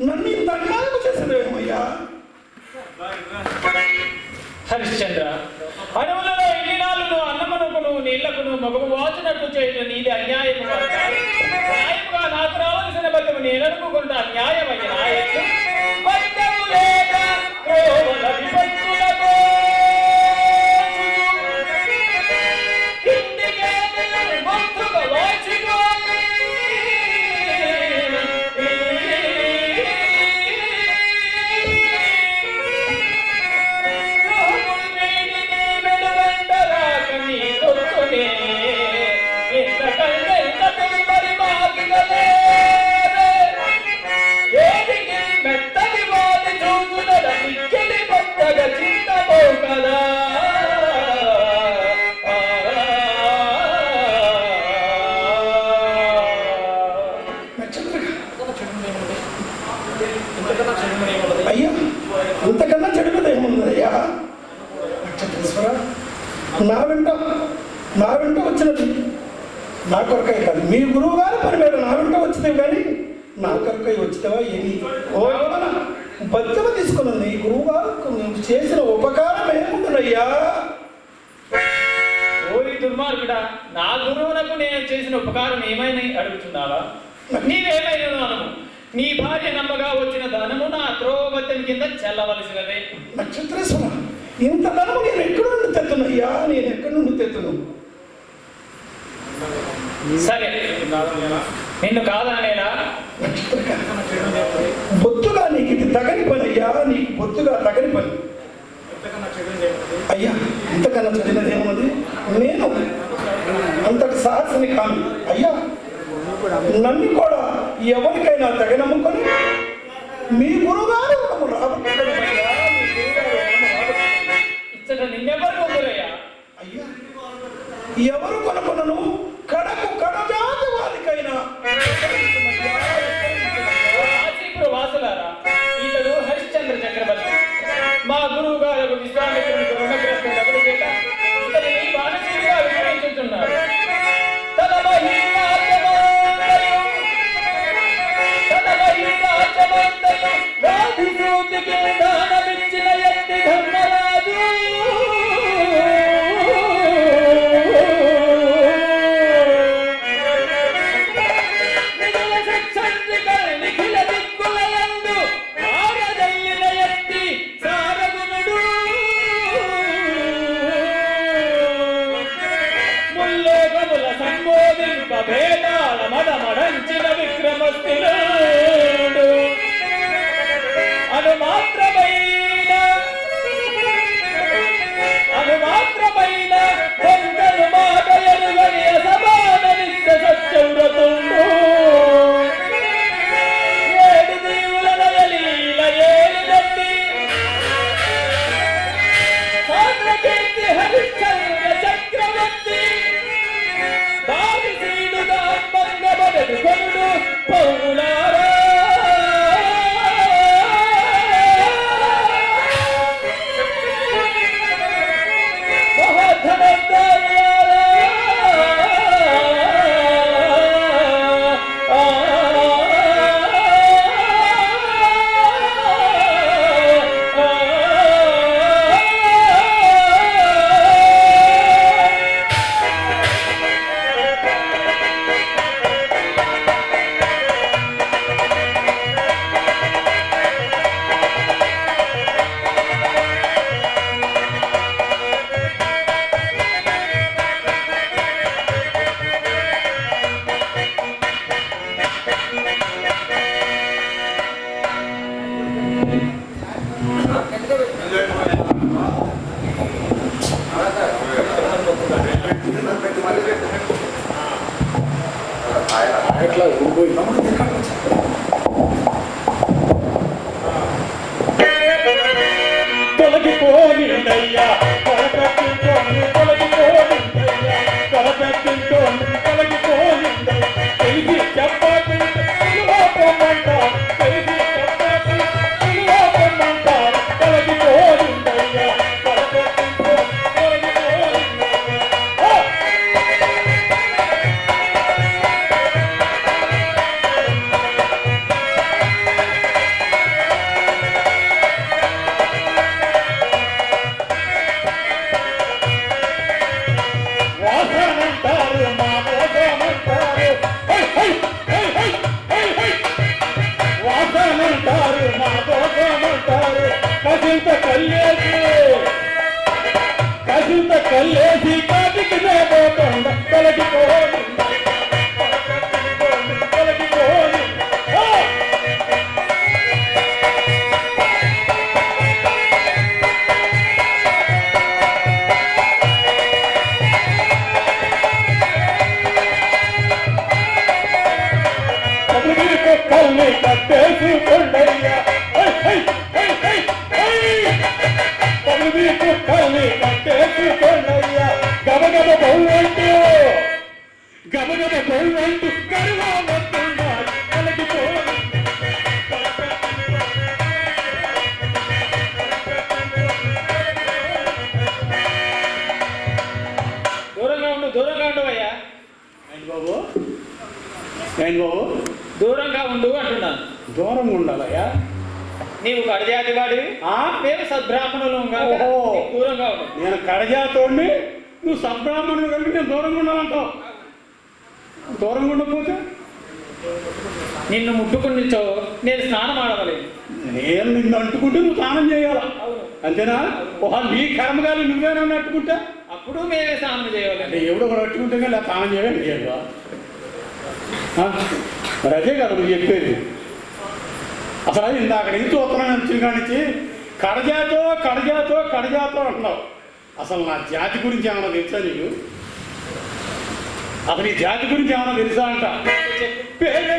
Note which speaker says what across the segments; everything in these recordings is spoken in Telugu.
Speaker 1: నన్ను ఇంత అన్యాయం చేసేదేమయ్యా
Speaker 2: హరిశ్చంద్ర అడవులలో ఇన్ని నాలుగు అన్నమనుకును నీళ్ళకును మగము వాచినట్టు చేయటం నీది అన్యాయము? కాదు. న్యాయముగా నాకు రావలసిన బతుకు నేను అనుకుంటా న్యాయమైన వచ్చిన ధనము నా త్రోవతం కింద చెల్లవలసినదే.
Speaker 1: నక్షత్రేశ్వర ఇంత ధనము నేను ఎక్కడి నుండి తెత్తునయ్యా నేను ఎక్కడి నుండి తెత్తును?
Speaker 2: సరే. నిన్ను కాదనేలా
Speaker 1: బొత్తుగా నీకు ఇది తగని పని. అయ్యా నీకు బొత్తుగా తగని పని. అయ్యా ఇంతకన్నా చదివినది ఏమున్నది నేను అంతటి సాహసిని కాను. అయ్యా నన్ను కూడా ఎవరికైనా తగనమ్ముకొని మీ గురుగారు.
Speaker 2: ఇచ్చట నిన్నెవరు పొందురయ్యా
Speaker 1: అయ్యా ఎవరు కొనుకొనను కడకు కడజాతి వారికైనా.
Speaker 3: ఎట్లా
Speaker 2: దూరంగా ఉండు అయ్యా.
Speaker 3: ఏంటి బాబు? ఏంటి బాబు?
Speaker 2: దూరంగా ఉండు అంటున్నాను.
Speaker 3: దూరంగా ఉండాలయ్యా.
Speaker 2: నీవు గడిజాతి వాడివి?
Speaker 3: ఆ?
Speaker 2: మేము సద్బ్రాహ్మణులు దూరంగా ఉండు.
Speaker 3: నేను కడజాతోడిని నువ్వు సబ్రాహ్మణుడు కలిపి నేను దూరంగా ఉండాలంటావు. దూరంగా ఉండకపోతే
Speaker 2: నిన్ను ముట్టుకునిచ్చో నేను స్నానం ఆడవలేదు.
Speaker 3: నేను నిన్ను అంటుకుంటే నువ్వు స్నానం చేయాల? అంతేనా? ఓహా నీ కర్మగాలి నువ్వేనా అట్టుకుంటా
Speaker 2: అప్పుడు మేమే స్నానం చేయవాలి
Speaker 3: ఎవడో ఒకడు అట్టుకుంటే కానీ స్నానం చేయవా మరి అదే కదా నువ్వు చెప్పేది. అసలు ఇందాక నుంచి చూస్తున్నాను కాడి నుంచి. కడజాతో కడజాతో కడజాతో అంటున్నావు. అసలు నా జాతి గురించి ఏమైనా తెలుసా నీకు? అతని జాతి గురించి ఏమైనా తెలుసా అంట? పెద్ద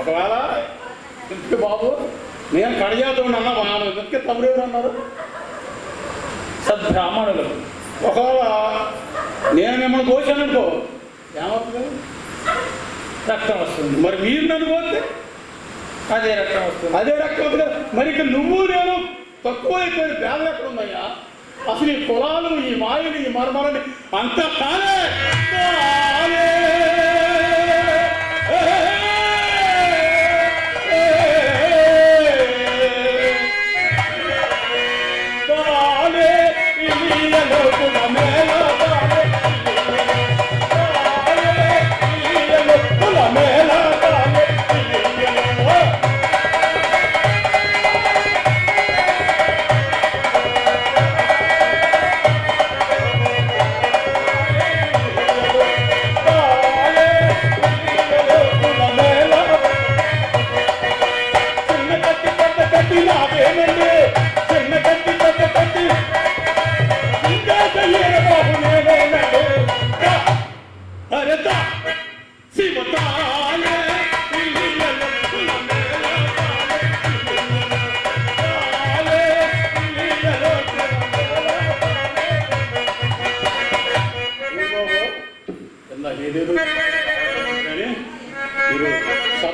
Speaker 3: ఒకవేళ బాబు నేను కడజాతం అన్నా ఇంటికి తమ్ముడు ఎవరు అన్నారు?
Speaker 2: సద్బ్రాహ్మణులు.
Speaker 3: ఒకవేళ నేను మిమ్మల్ని కోసాను అనుకో ఏమవుతుంది?
Speaker 2: రక్తం వస్తుంది.
Speaker 3: మరి మీరు నన్ను కోస్తే?
Speaker 2: అదే రక్తం వస్తుంది.
Speaker 3: అదే రక్తం కదా. మరి ఇక నువ్వు నేను తక్కువ అయిపోయిన పేదలు ఎక్కడ ఉన్నాయా అసలు ఈ కులాలు ఈ మాయలు ఈ మర్మలని అంత. తానే.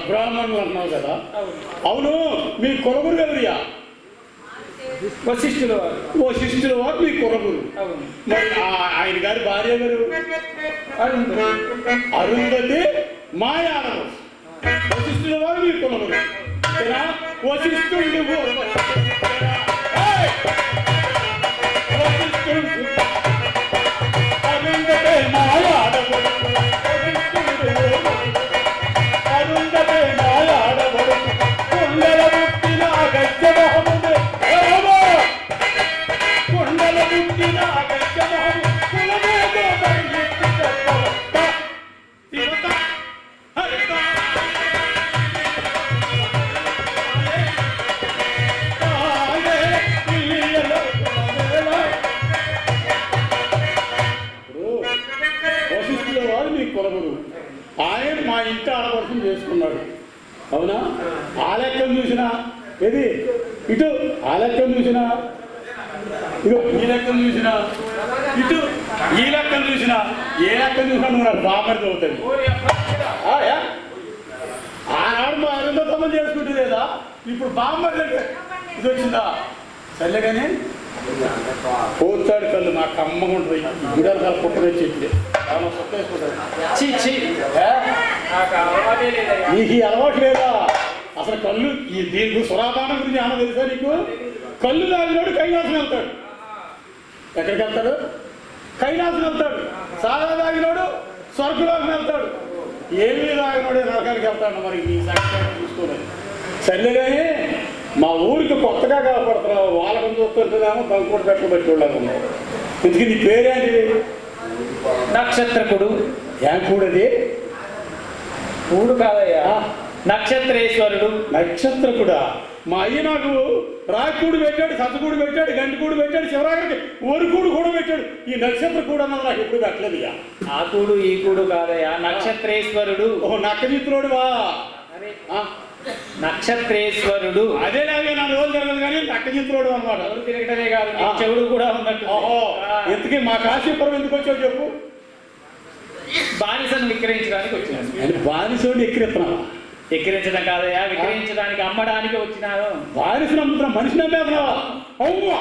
Speaker 3: సబ్రాహ్మణులు అన్నావు కదా.
Speaker 2: అవును.
Speaker 3: మీ కులగురు ఎవరియా
Speaker 2: వశిష్ఠుల వారు.
Speaker 3: ఓ శిష్యుల వారు మీ కులగురు. మరి ఆయన గారి భార్య గారు
Speaker 2: అరుంధతి.
Speaker 3: మాయాడము వశిష్ఠుల వారు మీ కులగురు? వశిష్ఠుండు! వశిష్ఠుండు. చూసినా? ఈ లెక్కను చూసినా? ఇటు ఈ లెక్కను చూసినా? ఏ లెక్కను చూసినా నువ్వు నాకు ఆ, యా? ఆనాడు మా అరుంధతమ్మ చేసుకుంటే లేదా? ఇప్పుడు అంటే ఇది వచ్చిందా? సర్లే కానీ పోతాడు కళ్ళు నాకు కమ్మగా ఉంటుంది. గుడారు కళ్ళు పుట్టగా చెట్లు?
Speaker 2: నాకు
Speaker 3: ఈ అలవాటు లేదా? అసలు కళ్ళు ఈ దీనికి సురాపానం గురించి ఏమన్నా తెలుసా నీకు? కళ్ళు తాగినోడు కైలాసం వెళ్తాడు. ఎక్కడికి వెళ్తాడు? కైలాసం వెళ్తాడు. సాదా తాగినోడు స్వర్గలోకం వెళ్తాడు. ఏమీ తాగినోడే నరకానికి వెళ్తాడు మరి ఈ సంఖ్య చూసుకోలేదు సర్లే కానీ మా ఊరికి కొత్తగా కాపాడుతున్నావు వాళ్ళకం చూస్తుంటేనేమో బంకోటి పెట్టలు పెట్టుకోలేదు ఇందుకు నీ పేరేంటి
Speaker 2: నక్షత్రకుడు.
Speaker 3: ఏం కూడది?
Speaker 2: కూడు కాదయ్యా. నక్షత్రేశ్వరుడు.
Speaker 3: నక్షత్రకుడా? మా అయ్య నాకు రాకూడు పెట్టాడు సత్తకూడు పెట్టాడు గంటికూడు పెట్టాడు శివరాత్రికి ఒరుకూడు కూడా పెట్టాడు. ఈ నక్షత్ర కూడా అన్నది నాకు ఎప్పుడు పెట్టలేదు ఇక
Speaker 2: ఆ కూడు ఈ కూడు కాదయ్యా నక్షత్రేశ్వరుడు.
Speaker 3: ఓహో నక్కజిత్రుడు వా.
Speaker 2: నక్షత్రేశ్వరుడు.
Speaker 3: అదే లాగే నా రోజు జరగదు కానీ నక్కజిత్రుడు అనమాట
Speaker 2: ఎవరు తిరగటమే కాదు. చెవుడు కూడా ఉన్నట్టు
Speaker 3: ఓహో. ఇంతకీ మా కాశీపురం ఎందుకు వచ్చావు చెప్పు.
Speaker 2: బానిసను విక్రయించడానికి వచ్చినాను
Speaker 3: నేను బానిసోడి ఎక్కిరెత్తున్నావా
Speaker 2: విక్రయించడం కాదయ్యా విక్రయించడానికి అమ్మడానికి వచ్చినాను
Speaker 3: బానిసను అమ్ముతున్నా మనిషిని అమ్మేస్తున్నావా అవునా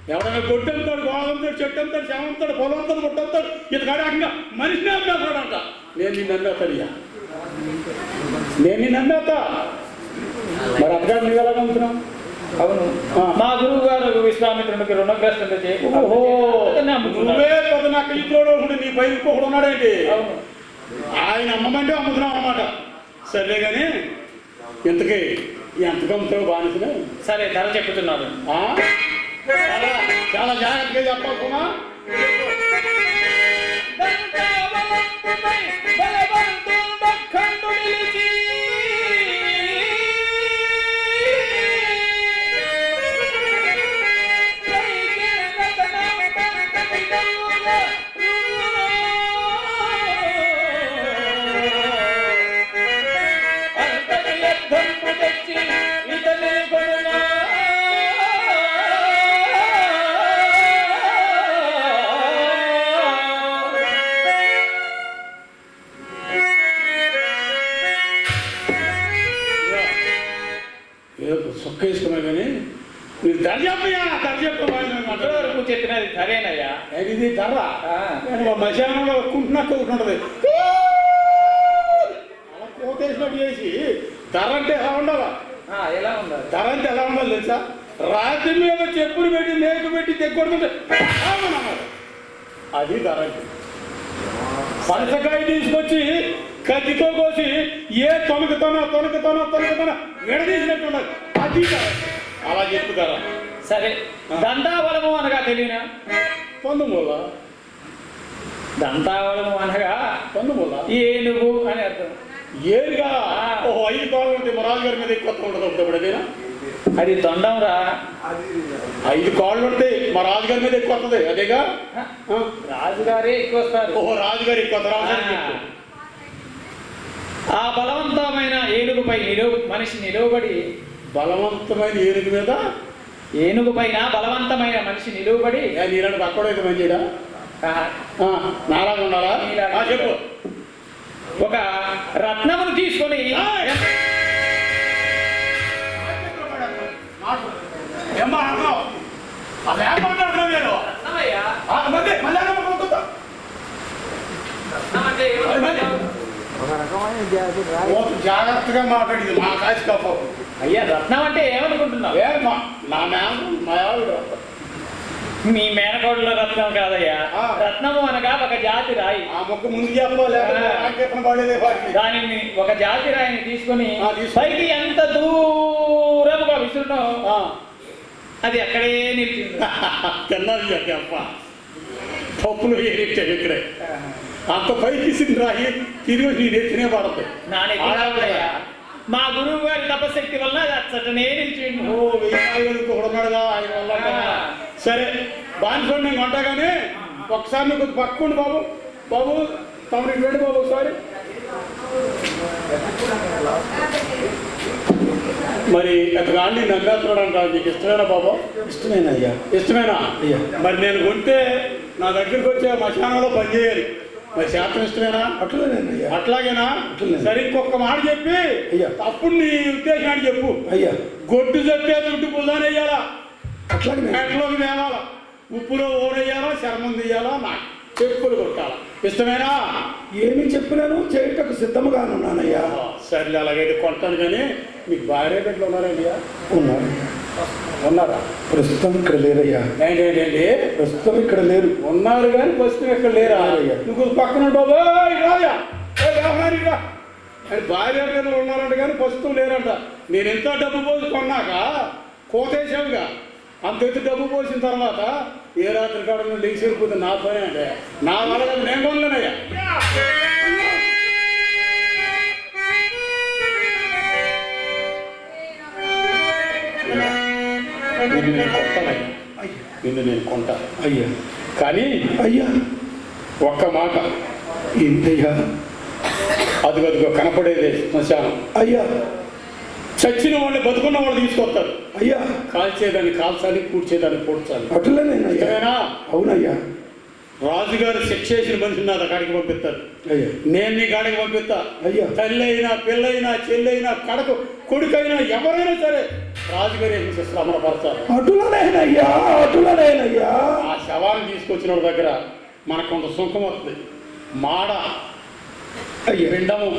Speaker 3: ఎవడైనా గొడ్డు అమ్ముతాడు గోడ అమ్ముతాడు చెట్టు అమ్ముతాడు శవం అమ్ముతాడు పొలం అమ్ముతాడు గుట్ట అమ్ముతాడు ఇతగాడు ఏకంగా మనిషిని అమ్మేస్తాడు అంట నేను నిన్ను అమ్మేస్తాడు ఇక నేను నిన్ను అమ్మేస్తా మరి అక్కడ నువ్వు ఎలా అమ్ముతున్నావు
Speaker 2: అవును. మా గురువు గారు అతన్ని అమ్ముతున్నారు.
Speaker 3: నువ్వే నాకు ఒకడు నీ పైన ఇంకొకడు ఉన్నాడేంటి
Speaker 2: అవును.
Speaker 3: ఆయన అమ్మమంటే అమ్ముతున్నావు అన్నమాట. సర్లే కానీ ఇంతకీ ఎంతకు అమ్ముతావు బానిసని
Speaker 2: సరే ధర చెప్పుతున్నాడు
Speaker 3: ఆ? చాలా జాగ్రత్తగా చెప్పాల్సిన ఏదో సొక్క వేసుకున్నా కానీ మీరు ధర చెప్పయ్యా ధర చెప్పమాట
Speaker 2: వరకు చెప్పినది ధరేనయ్యా.
Speaker 3: ఇది ధర? మధ్యాహ్నంలో కుంటున్నా కూకుంటుంది అలా కోతేసినట్టు చేసి ధర అంటే ఎలా ఉండాలా
Speaker 2: ఆ, ఎలా ఉండాలి
Speaker 3: ధర అంటే ఎలా ఉండాలి తెలుసా రాత్రి మీద చెప్పులు పెట్టి మేకు పెట్టి అన్నారు అది ధర పనసకాయ తీసుకొచ్చి కత్తితో కోసి ఏ తొనకుతానో తొనకుతానో తొనకుతానో విడదీసినట్టు ఉండాలి అది అలా చెప్పు ధర.
Speaker 2: సరే దంతావలము అనగా తెలియనా?
Speaker 3: పంతొమ్మిది
Speaker 2: దంతావలము అనగా
Speaker 3: పంతొమ్మిది
Speaker 2: ఏనుగు అని అర్థం.
Speaker 3: ఏరుగా ఓహో ఐదు కాళ్ళు ఉంటే రాజుగారి మీద ఎక్కువ ఉండదు ఒకటి అదేనా
Speaker 2: అది దొండం రా.
Speaker 3: ఐదు కాళ్ళు ఉంటే మా రాజుగారి మీద ఎక్కువ వస్తుంది అదేగా?
Speaker 2: రాజుగారే ఎక్కువ వస్తారు.
Speaker 3: ఓహో రాజుగారి ఎక్కువ
Speaker 2: ఆ. బలవంతమైన ఏనుగుపై నిలువ మనిషి నిలువబడి
Speaker 3: బలవంతమైన ఏనుగు మీద?
Speaker 2: ఏనుగు పైన బలవంతమైన మనిషి నిలువబడి
Speaker 3: నీలాంటి పక్కడైతే మంచిడా నాలాగా ఉండాలా? చెప్పు.
Speaker 2: ఒక రత్నమును తీసుకొని
Speaker 3: అసలు ఏం మాట్లాడుతున్నావు మళ్ళీ మళ్ళీ జాగ్రత్తగా మాట్లాడింది మా కాసి కప్ప
Speaker 2: అయ్యా రత్నం అంటే ఏమనుకుంటున్నావు?
Speaker 3: ఏ మా నా మేన మా ఆవిడ
Speaker 2: మీ మేనకోడలో రత్నం కాదయ్యా.
Speaker 3: ఆ.
Speaker 2: రత్నము అనగా ఒక జాతి రాయి.
Speaker 3: ఆ మొక్క ముందు
Speaker 2: దానిని ఒక జాతి రాయిని తీసుకొని. పైకి ఎంత దూరముగా విసురునో
Speaker 3: ఆ.
Speaker 2: అది అక్కడే నిలిచింది.
Speaker 3: తిన్నది అప్ప పప్పులు ఏరిచ్చాడు ఇక్కడే? అంత పైకి రాయి తిరిగి నీ నెత్తినే పడతాయి.
Speaker 2: మా గురువు గారి తపశక్తి వల్ల అచ్చటనే
Speaker 3: ఓ వెయ్యి ఆయన వల్ల?
Speaker 2: ఆ.
Speaker 3: సరే బానిసోడు నేను కొంటా కానీ ఒకసారి నువ్వు పక్కుండు బాబు. బాబు తమరికి వెళ్ళి బాబు ఒకసారి. మరి అతగాండి నమ్మేస్తున్నాడు అంట నీకు ఇష్టమేనా బాబా?
Speaker 1: ఇష్టమేనయ్యా
Speaker 3: ఇష్టమేనా?
Speaker 1: అయ్యా.
Speaker 3: మరి నేను కొంటే నా దగ్గరికి వచ్చే మశానంలో పనిచేయాలి మరి శాతం ఇష్టమేనా?
Speaker 1: అట్లనేనయ్యా
Speaker 3: అట్లాగేనా. సరే ఇంకొక మాట చెప్పి
Speaker 1: అయ్యా.
Speaker 3: అప్పుడు నీ ఉద్దేశాన్ని చెప్పు.
Speaker 1: అయ్యా.
Speaker 3: గొడ్డు చెప్పే దుడ్డు పుల్లానేయాలా
Speaker 1: అట్లాగే
Speaker 3: పేటలోకి తేవాలా ఉప్పులో ఓడేయాలా చర్మం తీయాలా? నా చెప్పులు కొట్టాలా? ఇష్టమేనా?
Speaker 1: ఏమి చెప్పినాను? చేయటకు సిద్ధముగానున్నానయ్యా.
Speaker 3: సర్లే అలాగైతే కొంటాను కానీ మీకు భార్య బిడ్డలు ఉన్నారండి
Speaker 1: ఉన్నాను
Speaker 3: ఉన్నారా.
Speaker 1: ప్రస్తుతం ఇక్కడ లేరయ్యా.
Speaker 3: ఏంటండి
Speaker 1: ప్రస్తుతం ఇక్కడ లేరు.
Speaker 3: ఉన్నారు కానీ ప్రస్తుతం ఇక్కడ లేరా. నువ్వు పక్కన అని భార్య బిడ్డలు ఉన్నారంట కానీ ప్రస్తుతం లేరంట. నేను ఎంత డబ్బు పోసి కొన్నాక కోతేశావుగా. అంత ఎత్తు డబ్బు పోసిన తర్వాత ఏ రాత్రి కాడ నుండి లేచి నా పని అంటే? నా వల్ల నేను కొనలేనయ్యా. నిన్ను నేను కొంటానయ్యా
Speaker 1: అయ్యా
Speaker 3: నిన్ను నేను కొంటా.
Speaker 1: అయ్యా.
Speaker 3: కానీ
Speaker 1: అయ్యా.
Speaker 3: ఒక్క మాట.
Speaker 1: ఏంటయ్యా?
Speaker 3: అదిగదిగో కనపడేదే శ్మశానం.
Speaker 1: అయ్యా.
Speaker 3: చచ్చిన వాళ్ళని బతుకున్న వాళ్ళు తీసుకొస్తారు.
Speaker 1: అయ్యా.
Speaker 3: కాల్చేదాన్ని కాల్చాలి కూర్చేదాన్ని పూడ్చాలి.
Speaker 1: అట్లనేనయ్యా.
Speaker 3: ఇష్టమేనా
Speaker 1: అవునయ్యా.
Speaker 3: రాజుగారు శిక్ష చేసిన మనిషిని నా కాడికి పంపిస్తారు. నేను నీ కాడికి పంపిస్తా.
Speaker 1: అయ్యా.
Speaker 3: తల్లి అయినా పిల్లైనా చెల్లైనా కడకు కొడుకైనా ఎవరైనా సరే రాజుగారు అమరపరచాలి
Speaker 1: అటులనేనయ్యా అటులనేనయ్యా.
Speaker 3: ఆ శవాన్ని తీసుకొచ్చిన దగ్గర మనకు కొంత సుఖం వస్తుంది. మాడ
Speaker 1: అయ్యా.
Speaker 3: పిండము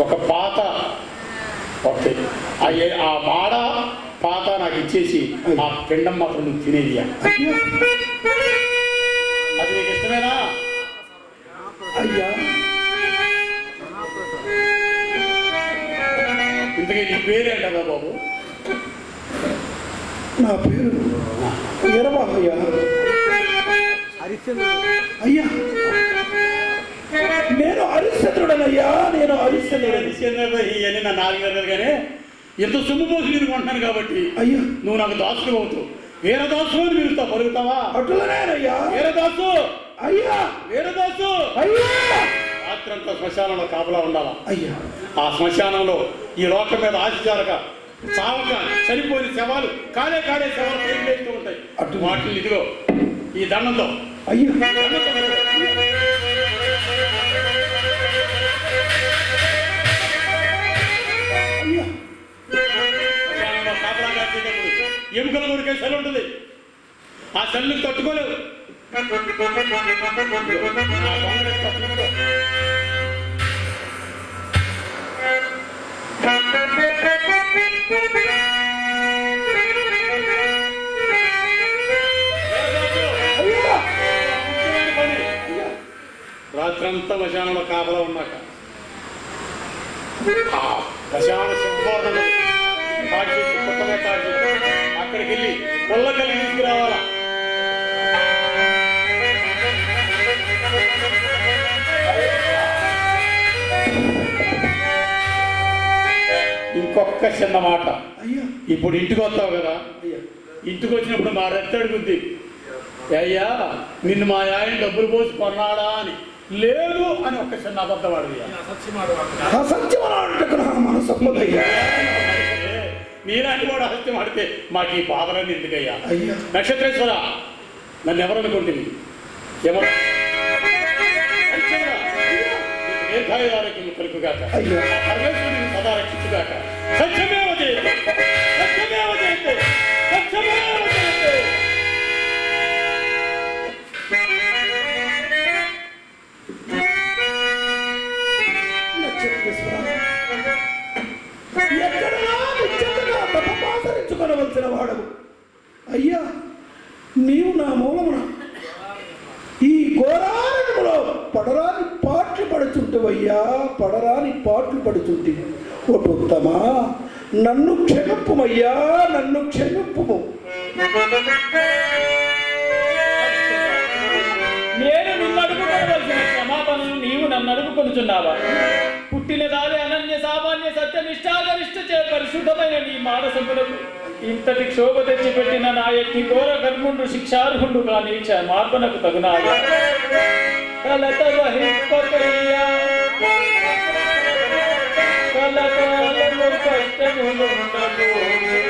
Speaker 3: ఒక పాత ఒకటి ఆ మాడ పాత నాకు ఇచ్చేసి ఆ పిండం మాత్రం నువ్వు తినేది అది నీకు ఇష్టమేనా?
Speaker 1: అయ్యా.
Speaker 3: ఇంతకీ నీ పేరేంటదా బాబు?
Speaker 1: నా పేరు వీరబాబయ్యా అయ్యా. నేను హరిశ్చంద్రుడనయ్యా నేను హరిశ్చంద్రుడని.
Speaker 3: ఇవన్నీ నా నాలుగు కానీ ఎంత సొమ్ము పోసి నేను కొంటున్నాను కాబట్టి
Speaker 1: అయ్యా.
Speaker 3: నువ్వు నాకు దాసులు అవుతావు. వీరదాసు అని పిలుస్తావు పలుకుతావా
Speaker 1: అటులనేనయ్యా
Speaker 3: వీరదాసు!
Speaker 1: అయ్యా.
Speaker 3: వీరదాసు!
Speaker 1: అయ్యా.
Speaker 3: రాత్రంతా శ్మశానంలో కాపలా ఉండాలా?
Speaker 1: అయ్యా.
Speaker 3: ఆ శ్మశానంలో ఈ లోకం మీద ఆశ జారక చావక చనిపోయిన శవాలు కాలే కాలే శవాలు పైకి ఉంటాయి?
Speaker 1: అటు-
Speaker 3: వాటిని ఇదిగో ఈ కట్టుకో.
Speaker 1: అయ్యా.
Speaker 3: ఎముకల కొరికే సెల్ ఉంటుంది. ఆ సెల్లు తట్టుకోలేవు. రాత్రంతా మశానంలో కాపలా ఉన్నాక ఆ సంపూర్ణ సింహవర్ణం తాటి చెట్టు, కొత్తగా తాటి అక్కడికి వెళ్ళి పొల్లకల్లి తీసుకురావాలా? ఇంకొక చిన్న మాట.
Speaker 1: అయ్యా.
Speaker 3: ఇప్పుడు ఇంటికి వస్తావు కదా?
Speaker 1: అయ్యా.
Speaker 3: ఇంటికి వచ్చినప్పుడు మా రెత్తడి బుద్ధి అయ్యా నిన్ను మా ఆయన డబ్బులు పోసి కొన్నాడా అని. లేదు అని ఒక్క చిన్న అబద్ధం అడిగా
Speaker 1: అసత్యమనాటకు నా మనసు
Speaker 3: నీలాంటి వాడు అసత్యం ఆడితే మాకు ఈ బాధలన్నీ ఎందుకయ్యా? నక్షత్రేశ్వర నన్ను ఎవరు అనుకుంటుంది? ఎవరు?
Speaker 1: అయ్యా.
Speaker 3: ఆ పరమేశ్వరుని సదా రక్షించుగాక. సత్యమేవ
Speaker 1: తపమాచరించుకొనవలసిన వాడవు. అయ్యా నీవు నా మూలమున ఈ ఘోరారణములో పడరాని పాటలు పడుచుంటువయ్యా పడరాని పాటలు పడుచుంటి ఒటుత్తమా నన్ను క్షమిప్పుమయ్యా నన్ను క్షమిప్పుము
Speaker 2: నేను నిన్ను అడుగుకోవలసిన క్షమాపణను నీవు నన్ను అడుగుకొనుచున్నావా? పుట్టిన దాని అనన్య సామాన్య సత్య నిష్ఠాగరిష్ట చే పరిశుద్ధమైన నీ మానసములకు ఇంతటి క్షోభ తెచ్చిపెట్టిన నా యొక్క ఘోర కర్ముండు శిక్షార్హుండు కానీ మార్పునకు తగునాడు. కలత కష్టములు ఉండదు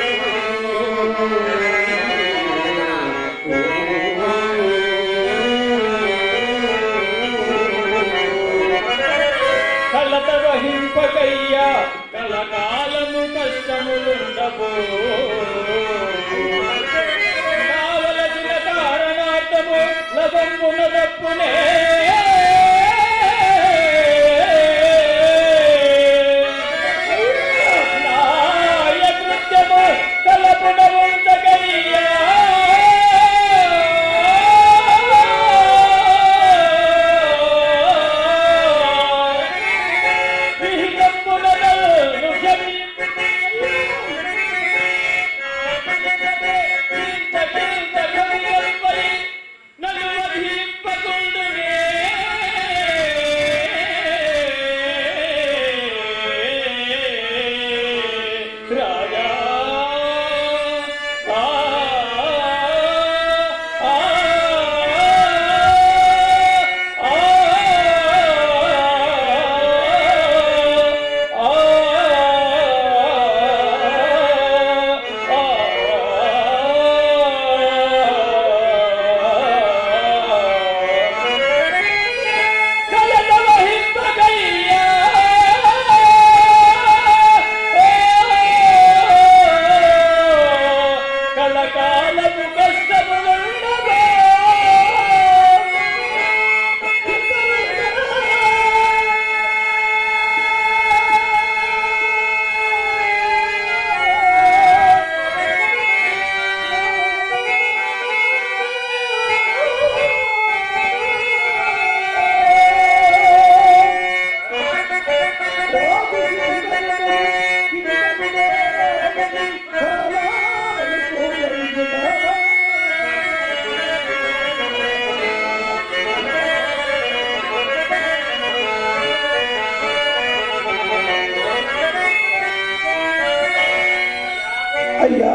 Speaker 1: అయ్యా.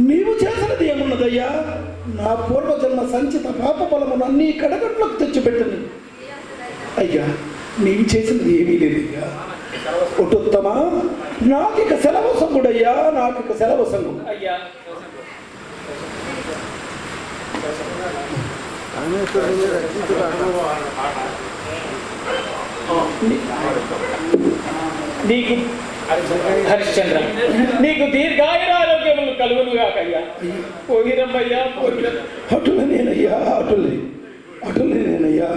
Speaker 1: నీవు చేసినది ఏమున్నదయ్యా? నా పూర్వజన్మ సంచిత పాప బలమును అన్ని కడగట్లకు తెచ్చిపెట్టను అయ్యా నీవు చేసినది ఏమీ లేదయ్యా. ఒటుత్తమా నాకిక సెలవు సంగుడయ్యా నాకిక సెలవు సంగు.
Speaker 2: అయ్యా నీకు హరిశ్చంద్ర. నీకు దీర్ఘాయురారోగ్యములు కలుగునుగాకయ్యా పోగిరమ్మయ్యా పోగిరం
Speaker 1: అటుల నేనయ్యా అటులే. అటులనేనయ్యా